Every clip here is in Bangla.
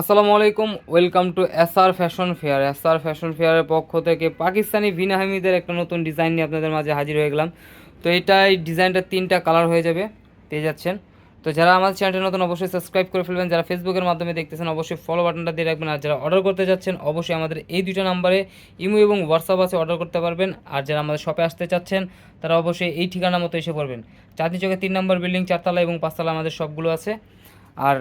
আসসালামু আলাইকুম welcome to SR fashion fair SR fashion ফেয়ারের পক্ষ থেকে পাকিস্তানি ভিনা হামিদের একটা নতুন ডিজাইন নিয়ে আপনাদের মাঝে হাজির হয়ে গেলাম। তো এটাই ডিজাইনটা তিনটা কালার হয়ে যাবে, পেয়ে যাচ্ছেন। তো যারা আমাদের চ্যানেলটা নতুন, অবশ্যই সাবস্ক্রাইব করে ফেলবেন। যারা ফেসবুকের মাধ্যমে দেখতেছেন, অবশ্যই ফলো বাটনটা দিয়ে রাখবেন। আর যারা অর্ডার করতে যাচ্ছেন, অবশ্যই আমাদের এই দুটো নাম্বারে ইমো এবং হোয়াটসঅ্যাপ আছে অর্ডার করতে পারবেন। আর যারা আমাদের শপে আসতে চাচ্ছেন, তারা অবশ্যই এই ঠিকানা মতো এসে পড়বেন। চাঁদনি চোখে তিন নম্বর বিল্ডিং চারতলা এবং পাঁচতলা আমাদের সবগুলো আছে। আর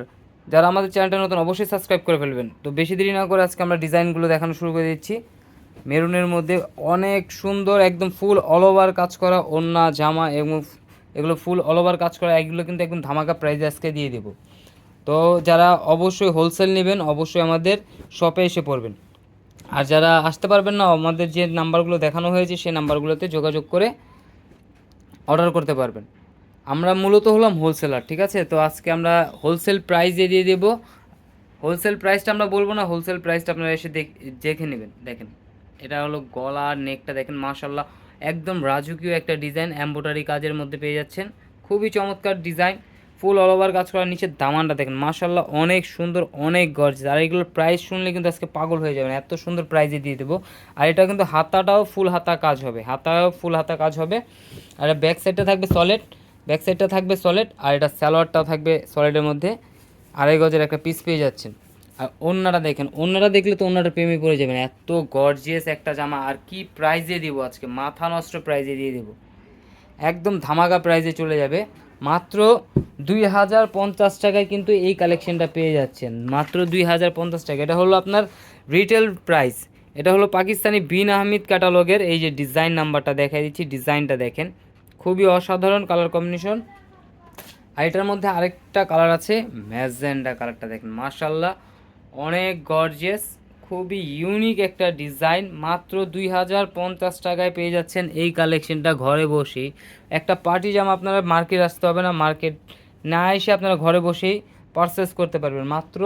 যারা আমাদের চ্যানেলটা নতুন, অবশ্যই সাবস্ক্রাইব করে ফেলবেন। তো বেশি দেরি না করে আজকে আমরা ডিজাইনগুলো দেখানো শুরু করে দিচ্ছি। মেরুনের মধ্যে অনেক সুন্দর, একদম ফুল অল ওভার কাজ করা ওড়না, জামা এবং এগুলো ফুল অল ওভার কাজ করা, এগুলো কিন্তু একদম ধামাকা প্রাইস আজকে দিয়ে দেবো। তো যারা অবশ্যই হোলসেল নেবেন, অবশ্যই আমাদের শপে এসে পড়বেন। আর যারা আসতে পারবেন না, আমাদের যে নাম্বারগুলো দেখানো হয়েছে, সেই নাম্বারগুলোতে যোগাযোগ করে অর্ডার করতে পারবেন। আমরা মূলত হলাম হোলসেলার ঠিক আছে? তো আজকে আমরা হোলসেল প্রাইসে দিয়ে দেবো হোলসেল প্রাইসটা আমরা বলব না হোলসেল প্রাইসটা আপনারা এসে দেখ- নেবেন। দেখেন, এটা হলো গলা নেকটা দেখেন মাশাল্লাহ একদম রাজকীয় একটা ডিজাইন এম্ব্রয়ডারি কাজের মধ্যে পেয়ে যাচ্ছেন। খুবই চমৎকার ডিজাইন ফুল অল ওভার কাজ করার নিচে দামানটা, দেখেন মাশাল্লাহ অনেক সুন্দর, অনেক গর্জ আর এগুলোর প্রাইস শুনলে কিন্তু আজকে পাগল হয়ে যাবেন, এত সুন্দর প্রাইজে দিয়ে দেবো। আর এটা কিন্তু হাতাটাও ফুল হাতা কাজ হবে, হাতাও ফুল হাতা কাজ হবে। আর ব্যাক সাইডটা থাকবে সলিড ব্যাক সাইডটা থাকবে সলিড আর এটা স্যালোয়ারটাও থাকবে সলিডের মধ্যে। আড়াই গজের একটা পিস পেয়ে যাচ্ছেন। আর অন্যটা দেখেন অন্যটা দেখলে তো অন্যটা প্রেমে পড়ে যাবেন। এত গর্জিয়াস একটা জামা। আর কি প্রাইজে দিব আজকে? মাথা নষ্ট প্রাইজে দিয়ে দেবো। একদম ধামাকা প্রাইজে চলে যাবে। মাত্র দুই হাজার পঞ্চাশ টাকায় কিন্তু এই কালেকশনটা পেয়ে যাচ্ছেন। মাত্র দুই হাজার পঞ্চাশ টাকা। এটা হলো আপনার রিটেল প্রাইস এটা হলো পাকিস্তানি বিন আহমিদ ক্যাটালগের এই যে ডিজাইন নাম্বারটা দেখাই দিচ্ছি ডিজাইনটা দেখেন। খুবই অসাধারণ কালার কম্বিনেশন আর এটার মধ্যে আরেকটা কালার আছে, ম্যাজেন্ডা কালারটা দেখেন মার্শাল্লাহ অনেক গর্জিয়াস খুবই ইউনিক একটা ডিজাইন মাত্র দুই হাজার পঞ্চাশ টাকায় পেয়ে যাচ্ছেন এই কালেকশনটা ঘরে বসেই। একটা পার্টি জামা আপনারা মার্কেট আসতে হবে না মার্কেট না এসে আপনারা ঘরে বসেই পারচেস করতে পারবেন। মাত্র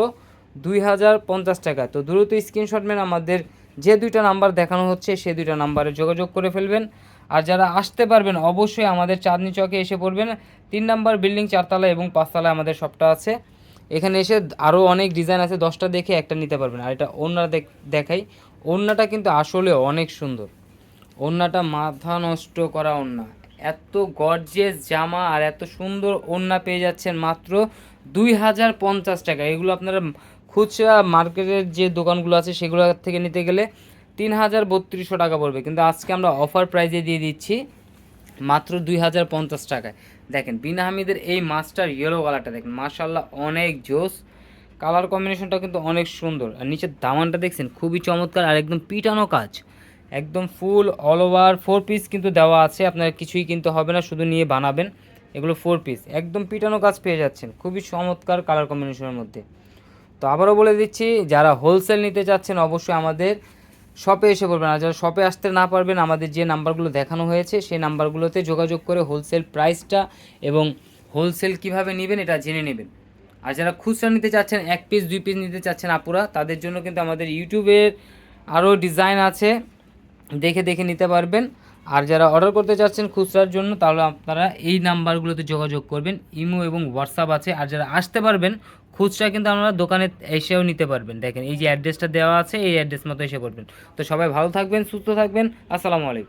দুই হাজার পঞ্চাশ টাকা তো দ্রুত স্ক্রিনশট মেন আমাদের যে দুইটা নাম্বার দেখানো হচ্ছে সেই দুইটা নাম্বারে যোগাযোগ করে ফেলবেন। আর যারা আসতে পারবেন, অবশ্যই আমাদের চাঁদনি চকে এসে পড়বেন। তিন নাম্বার বিল্ডিং, চারতলা এবং পাঁচতলায় আমাদের সবটা আছে। এখানে এসে আরও অনেক ডিজাইন আছে, দশটা দেখে একটা নিতে পারবেন। আর এটা দেখ- দেখাই। ওড়নাটা কিন্তু আসলে অনেক সুন্দর। ওড়নাটা মাথা নষ্ট করা ওড়না। এত গর্জিয়াস জামা আর এত সুন্দর ওড়না পেয়ে যাচ্ছেন মাত্র দুই হাজার পঞ্চাশ টাকা। এগুলো আপনারা খুচরা মার্কেটের যে দোকানগুলো আছে সেগুলো থেকে নিতে গেলে তিন হাজার বত্রিশশো টাকা পড়বে। কিন্তু আজকে আমরা অফার প্রাইজে দিয়ে দিচ্ছি মাত্র দুই হাজার পঞ্চাশ টাকায়। দেখেন, বিনা হামিদের এই মাছটার ইয়েলো কালারটা দেখেন মাশাল্লাহ অনেক জোস। কালার কম্বিনেশনটা কিন্তু অনেক সুন্দর। আর নিচের দামানটা দেখছেন, খুবই চমৎকার আর একদম পিটানো কাজ। একদম full all over four piece কিন্তু দেওয়া আছে, আপনার কিছুই কিন্তু হবে না, শুধু নিয়ে বানাবেন। এগুলো ফোর পিস একদম পিটানো কাজ পেয়ে যাচ্ছেন, খুবই চমৎকার কালার কম্বিনেশনের মধ্যে। তো আবারও বলে দিচ্ছি, যারা হোলসেল নিতে চাচ্ছেন অবশ্যই আমাদের শপে এসে পড়বেন আর যারা শপে আসতে না পারবেন, আমাদের যে নাম্বারগুলো দেখানো হয়েছে, সেই নাম্বারগুলোতে যোগাযোগ করে হোলসেল প্রাইসটা এবং হোলসেল কীভাবে নেবেন এটা জেনে নেবেন। আর যারা খুচরা নিতে চাচ্ছেন, এক পিস দুই পিস নিতে চাচ্ছেন আপুরা, তাদের জন্য কিন্তু আমাদের ইউটিউবের আরও ডিজাইন আছে। দেখে দেখে নিতে পারবেন। আর যারা অর্ডার করতে চাচ্ছেন খুচরার জন্য, তাহলে আপনারা এই নাম্বারগুলোতে যোগাযোগ করবেন। ইমো এবং হোয়াটসঅ্যাপ আছে। আর যারা আসতে পারবেন খুচরা কিন্তু আপনারা দোকানে এসেও নিতে পারবেন। দেখেন, এই যে অ্যাড্রেসটা দেওয়া আছে, এই অ্যাড্রেস মতো এসে পড়বেন। তো সবাই ভালো থাকবেন, সুস্থ থাকবেন। আসসালামু আলাইকুম।